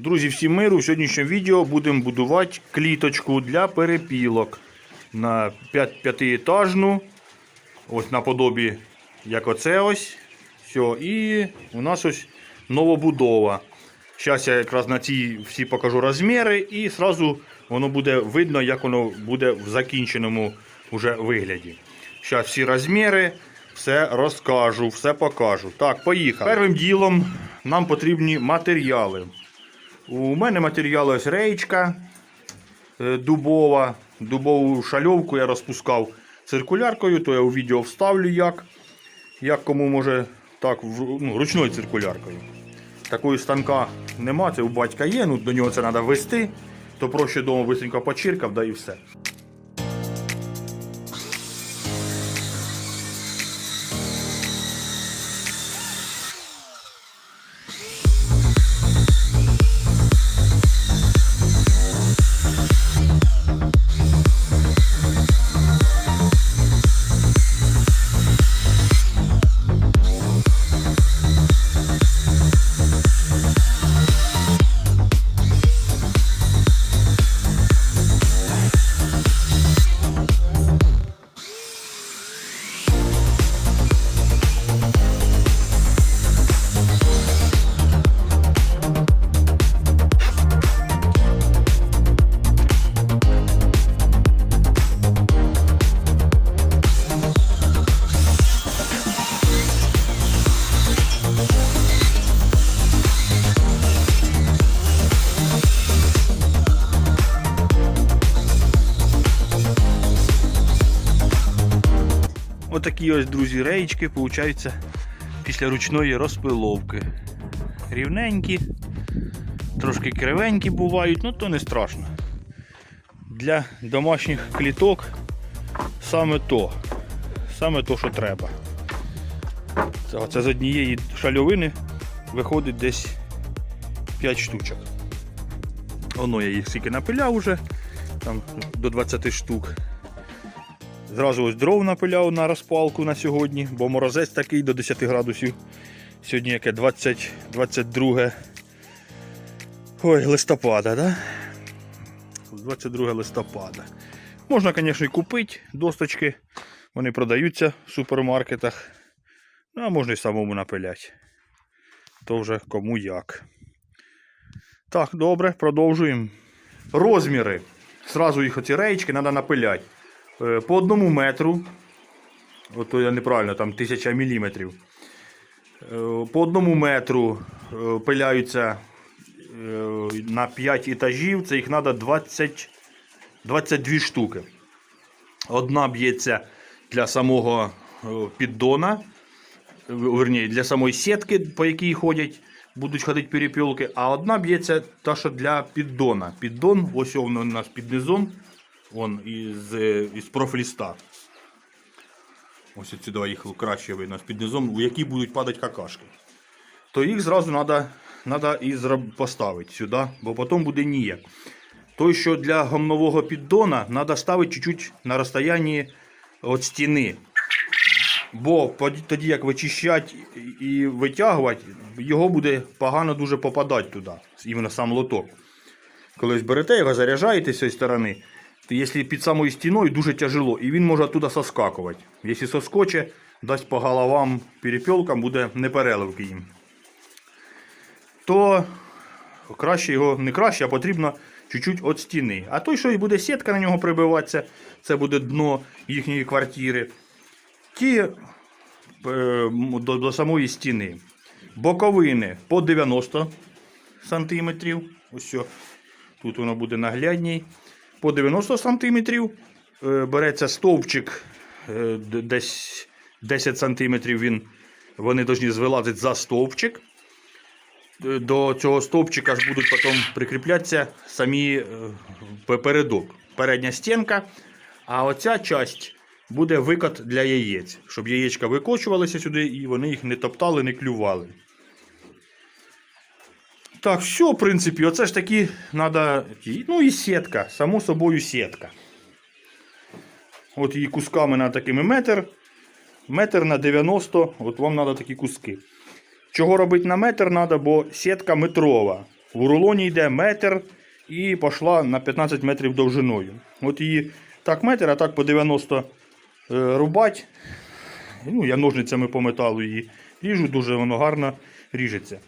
Друзі, всім миру! В сьогоднішньому відео будемо будувати кліточку для перепілок на п'ят- п'ятиетажну. Ось наподобі, як оце ось. Все. І у нас ось новобудова. Зараз я якраз на цій всі покажу розміри і одразу воно буде видно, як воно буде в закінченому уже вигляді. Зараз всі розміри, все розкажу, все покажу. Так, поїхали. Першим ділом нам потрібні матеріали. У мене матеріал ось рейчка е, дубова. Дубову шальовку я розпускав циркуляркою, то я у відео вставлю як. Як кому може так, ну, ручною циркуляркою. Такої станка нема, це у батька є, ну до нього це треба ввести, то проще вдома швидко почиркав, да і все. Отакі ось, друзі, реєчки получаються після ручної розпиловки. Рівненькі, трошки кривенькі бувають, ну то не страшно. Для домашніх кліток саме то. Саме то, що треба. Це, з однієї шальовини виходить десь 5 штучок. Воно я їх стільки напиляв уже, там до 20 штук. Зразу ось дров напиляв на розпалку на сьогодні, бо морозець такий до 10 градусів. Сьогодні яке 20, 22 ой, листопада, да? 22 листопада. Можна, звісно, і купити досточки. Вони продаються в супермаркетах. Ну, а можна і самому напиляти. То вже кому як. Так, добре, продовжуємо. Розміри. Зразу їх оці реєчки треба напиляти. Е, по одному метру. Ото я неправильно, там 1000 міліметрів. Е, По одному метру е, пиляються на 5 етажів. Це їх треба 20, 22 штуки. Одна б'ється для самого піддона, верні, для самої сітки, по якій ходять, будуть ходити перепілки, а одна б'ється та, що для піддона. Піддон, ось він у нас під низом. Вон із, е, із профліста. Ось сюди їх краще видно під низом, у які будуть падати какашки. То їх зразу треба надо і поставити сюди, бо потім буде ніяк. Той, що для гомнового піддона, треба ставити чуть-чуть на розстоянні від стіни. Бо тоді, як вичищати і витягувати, його буде погано дуже попадати туди, іменно сам лоток. Коли зберете його, заряджаєте з цієї сторони, то якщо під самою стіною дуже тяжело, і він може оттуда соскакувати. Якщо соскоче, дасть по головам перепілкам, буде непереливки їм. То краще його не краще, а потрібно чуть-чуть від стіни. А той, що і буде сітка на нього прибиватися, це буде дно їхньої квартири. Ті е, до, до самої стіни. Боковини по 90 сантиметрів. Ось. Тут воно буде наглядній. По 90 сантиметрів е, береться стовпчик е, десь 10 сантиметрів він, вони повинні звилазити за стовпчик. Е, До цього стовпчика ж будуть потім прикріплятися самі попередок. Передня стінка. А оця часть буде викот для яєць, щоб яєчка викочувалися сюди і вони їх не топтали, не клювали. Так, все, в принципі, оце ж таки треба. Ну і сітка, само собою сітка. От її кусками на такими метр. Метр на 90, от вам треба такі куски. Чого робити на метр треба, бо сітка метрова. У рулоні йде метр і пішла на 15 метрів довжиною. От її так метр, а так по 90 е, рубать. Ну, я ножницями по металу її ріжу, дуже воно гарно ріжеться.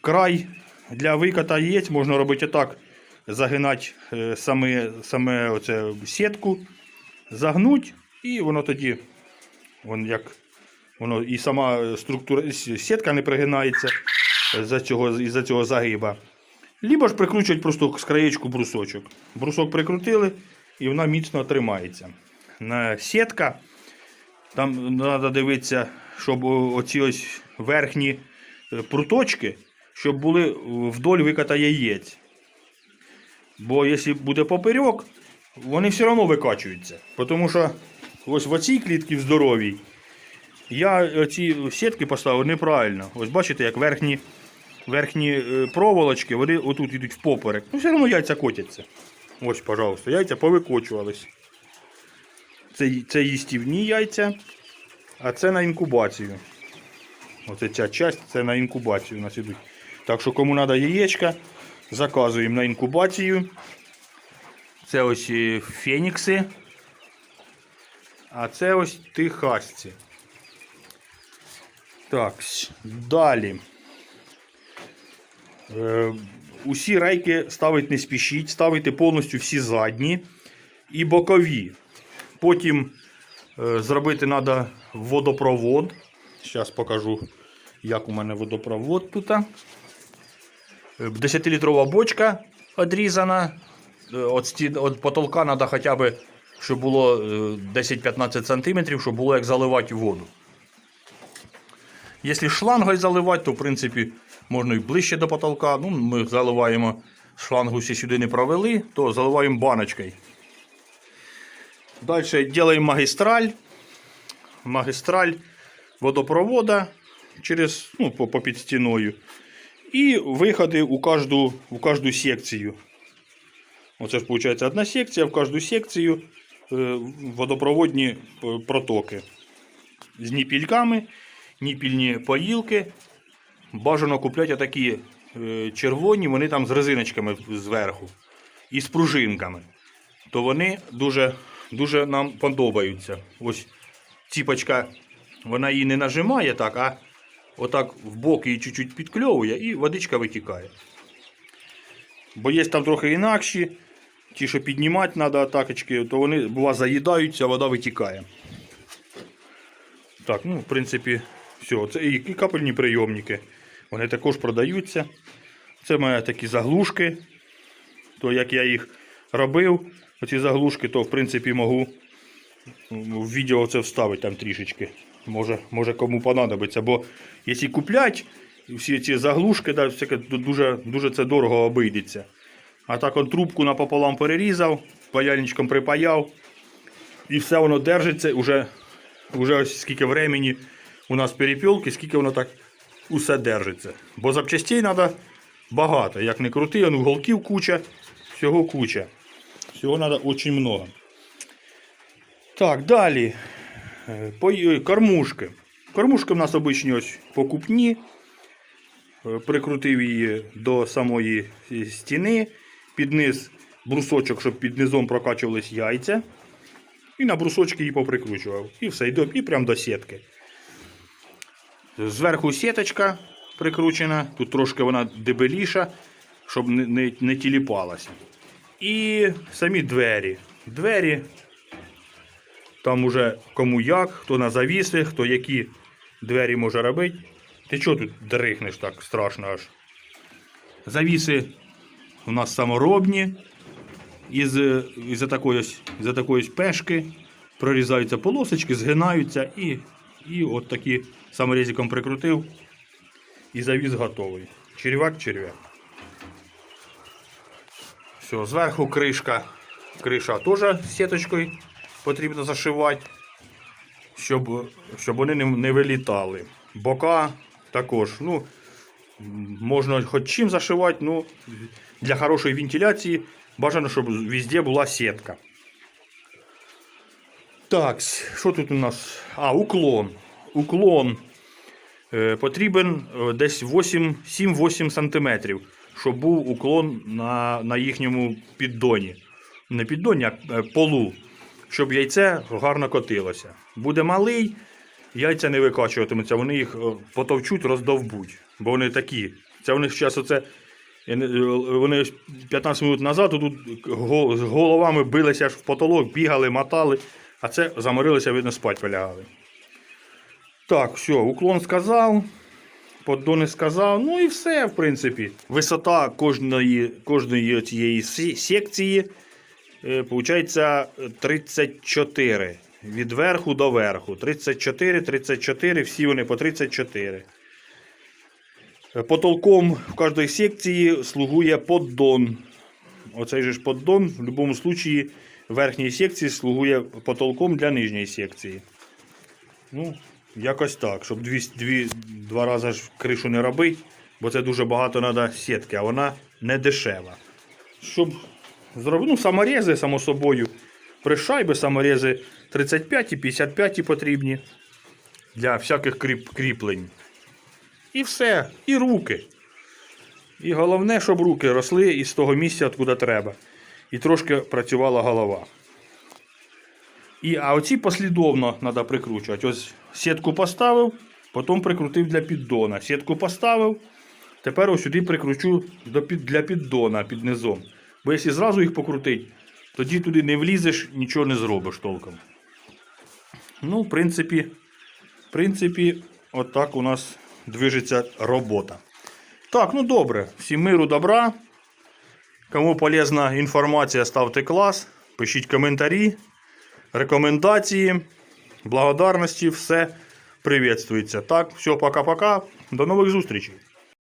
Край для виката яєць можна робити так: загинати е, саме, саме оце сітку, загнуть, і воно тоді, вон як, воно і сама структура, сітка не пригинається за цього, із-за цього загиба. Либо ж прикручують просто з краєчку брусочок. Брусок прикрутили і вона міцно тримається. На сітка, там треба дивитися, щоб оці ось верхні е, пруточки, щоб були вдоль виката яєць. Бо якщо буде поперек, вони все одно викачуються. Тому що ось в оцій клітці в здоровій я ці сітки поставив неправильно. Ось бачите, як верхні, верхні е, проволочки, вони отут йдуть в поперек. Ну, все одно яйця котяться. Ось, пожалуйста, яйця повикочувались. Це, це їстівні яйця, а це на інкубацію. Оце ця часть, це на інкубацію у нас ідуть. Так що кому треба яєчка, заказуємо на інкубацію. Це ось фенікси. А це ось тихасці. Так, далі. Е, усі рейки ставити не спішіть, ставити повністю всі задні і бокові. Потім е, зробити треба водопровод. Зараз покажу, як у мене водопровод тут. 10-літрова бочка відрізана. Е, От, стін, от потолка треба хоча б, щоб було е, 10-15 см, щоб було як заливати воду. Якщо шлангою заливати, то в принципі можна і ближче до потолка. Ну, ми заливаємо шлангу, якщо сюди не провели, то заливаємо баночкою. Далі робимо магістраль. Магістраль водопровода через, ну, по, по під стіною. І виходи у кожну, у кожну секцію. Оце ж виходить одна секція, в кожну секцію е, водопроводні е, протоки. З ніпільками, ніпільні поїлки. Бажано купляти такі е, червоні, вони там з резиночками зверху і з пружинками. То вони дуже, дуже нам подобаються. Ось ціпочка, вона її не нажимає так, а отак в бок її чуть-чуть підкльовує і водичка витікає. Бо є там трохи інакші, ті, що піднімати треба атакочки, то вони бува заїдаються, вода витікає. Так, ну, в принципі, все. Це і капельні прийомники. Вони також продаються. Це мене такі заглушки. То як я їх робив, оці заглушки, то в принципі можу в відео це вставити там трішечки. Може, може кому понадобиться. Бо якщо куплять всі ці заглушки, да, всяке, дуже, дуже це дорого обійдеться. А так он трубку напополам перерізав, паяльничком припаяв. І все воно держиться. Уже, уже ось скільки времени у нас перепілки, скільки воно так усе держиться. Бо запчастей треба багато. Як не крути, он уголків куча, всього куча. Всього треба дуже много. Так, далі. Е, Кормушки. Кормушки в нас обичні ось покупні. Е, Прикрутив її до самої е, стіни. Під низ брусочок, щоб під низом прокачувались яйця. І на брусочки її поприкручував. І все, до- і прямо до сітки. Зверху сіточка прикручена. Тут трошки вона дебеліша, щоб не, не, не тіліпалася. І самі двері. Двері там уже кому як, хто на завіси, хто які двері може робити. Ти чого тут дрихнеш так страшно аж? Завіси у нас саморобні. Із, із такої, із такої пешки прорізаються полосочки, згинаються і, і от такі саморізиком прикрутив. І завіс готовий. Червяк, червяк. Все, зверху кришка. Криша теж сіточкою потрібно зашивати, щоб, щоб вони не, не вилітали. Бока також. Ну, можна хоч чим зашивати, ну, для хорошої вентиляції бажано, щоб везде була сітка. Так, що тут у нас? А, уклон. Уклон е, потрібен е, десь 7-8 см. щоб був уклон на, на їхньому піддоні. Не піддоні, а е, полу. Щоб яйце гарно котилося. Буде малий, яйця не викачуватимуться, вони їх е, потовчуть, роздовбуть. Бо вони такі. Це вони зараз оце. е, Вони 15 минут назад тут з головами билися аж в потолок, бігали, мотали, а це заморилися, видно, спать полягали. Так, все, уклон сказав, поддони сказав, ну і все, в принципі. Висота кожної, кожної цієї секції е, получається 34. Від верху до верху. 34, 34, всі вони по 34. Е, Потолком в кожній секції слугує поддон. Оцей же ж поддон в будь-якому випадку верхньої секції слугує потолком для нижньої секції. Ну, якось так, щоб дві, дві, два рази ж кришу не робити, бо це дуже багато треба сітки, а вона не дешева. Щоб зробити, ну, саморези, само собою, пришайби, саморези 35 і 55 потрібні для всяких кріп, кріплень. І все, і руки. І головне, щоб руки росли із того місця, откуда треба. І трошки працювала голова. І, а оці послідовно треба прикручувати. Ось сітку поставив, потім прикрутив для піддона. Сітку поставив, тепер ось сюди прикручу для піддона під низом. Бо якщо зразу їх покрутити, тоді туди не влізеш, нічого не зробиш толком. Ну, в принципі, в принципі, отак у нас движеться робота. Так, ну добре. Всім миру, добра. Кому полезна інформація, ставте клас, пишіть коментарі, рекомендації, благодарності, все приветствується. Так, все, пока-пока. До нових зустрічей.